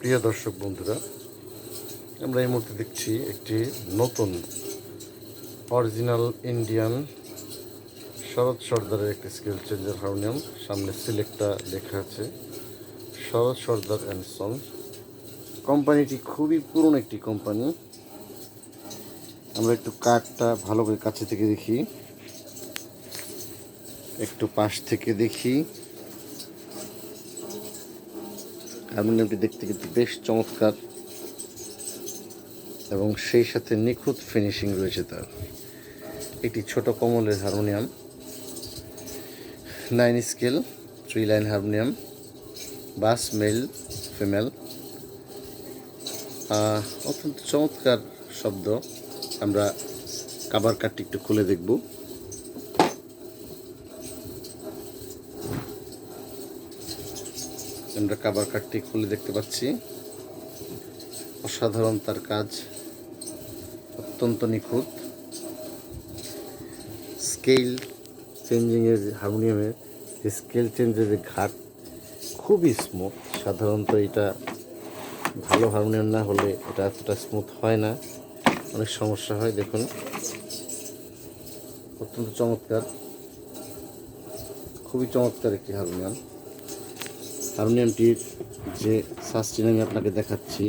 প্রিয় দর্শক বন্ধুরা, আমরা এই মুহূর্তে দেখছি একটি নতুন অরিজিনাল ইন্ডিয়ান শরৎ সর্দারের একটি স্কেল চেঞ্জার হারমোনিয়াম সামনে সিলেক্টটা লেখা আছে, শরৎ সর্দার অ্যান্ড সন কোম্পানিটি খুবই পুরনো একটি কোম্পানি আমরা একটু কাঠটা ভালো করে কাছে থেকে দেখি। একটু পাশ থেকে দেখি। হারমোনিয়ামটি দেখতে কিন্তু বেশ চমৎকার এবং সেই সাথে নিখুঁত ফিনিশিং রয়েছে তার। একটি ছোট কমলের harmonium nine scale three line harmonium bass male female অত্যন্ত চমৎকার শব্দ। আমরা কাবার কাঠটি একটু খুলে দেখব। আমরা কাবার কাঠটি খুলে দেখতে পাচ্ছি। অসাধারণ তার কাজ। অত্যন্ত নিখুঁত। স্কেল চেঞ্জিংয়ের যে হারমোনিয়ামের যে স্কেল চেঞ্জের যে ঘাট খুবই স্মুথ। সাধারণত এটা ভালো হারমোনিয়াম না হলে এটা এতটা স্মুথ হয় না। অনেক সমস্যা হয়, দেখুন। অত্যন্ত চমৎকার। খুবই চমৎকার একটি হারমোনিয়াম। হারমোনিয়ামটির মানে যে সাজটিন আমি আপনাকে দেখাচ্ছি।